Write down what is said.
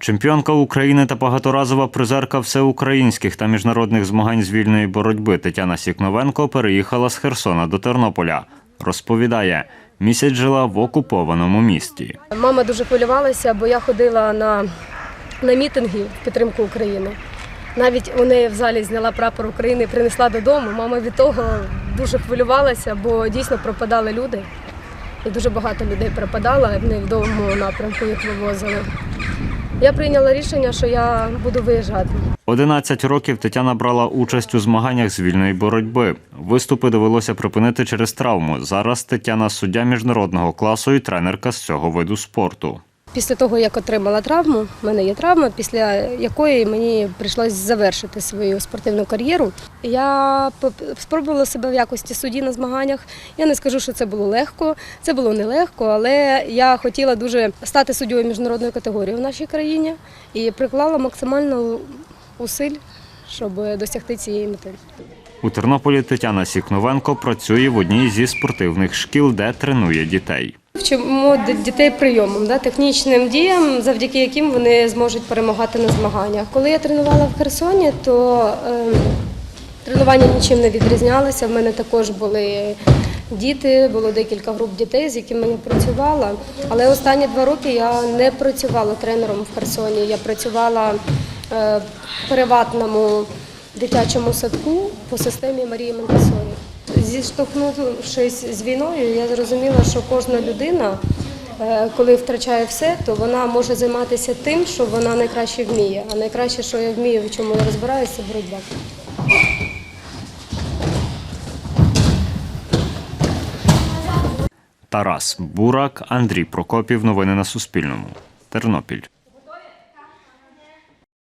Чемпіонка України та багаторазова призерка всеукраїнських та міжнародних змагань з вільної боротьби Тетяна Сікновенко переїхала з Херсона до Тернополя. Розповідає, місяць жила в окупованому місті. Мама дуже хвилювалася, бо я ходила на, на мітинги в підтримку України. Навіть у неї в залі зняла прапор України і принесла додому. Мама від того дуже хвилювалася, бо дійсно пропадали люди. І дуже багато людей пропадало, в невідомому напрямку їх вивозили. Я прийняла рішення, що я буду виїжджати. 11 років Тетяна брала участь у змаганнях з вільної боротьби. Виступи довелося припинити через травму. Зараз Тетяна суддя міжнародного класу і тренерка з цього виду спорту. Після того, як отримала травму, в мене є травма, після якої мені прийшлось завершити свою спортивну кар'єру. Я спробувала себе в якості судді на змаганнях. Я не скажу, що це було легко, це було нелегко, але я хотіла дуже стати суддєю міжнародної категорії в нашій країні і приклала максимально усиль, щоб досягти цієї мети. У Тернополі Тетяна Сікновенко працює в одній зі спортивних шкіл, де тренує дітей. Вчимо дітей прийомом, да, технічним діям, завдяки яким вони зможуть перемагати на змаганнях. Коли я тренувала в Херсоні, то е, тренування нічим не відрізнялося. В мене також були діти, було декілька груп дітей, з якими я працювала. Але останні два роки я не працювала тренером в Херсоні. Я працювала е, в приватному дитячому садку по системі Марії Монтесорі. Зіштовхнувшись з війною, я зрозуміла, що кожна людина, е, коли втрачає все, то вона може займатися тим, що вона найкраще вміє. А найкраще, що я вмію, в чому я розбираюся, це боротьба. Тарас Бурак, Андрій Прокопів. Новини на Суспільному. Тернопіль.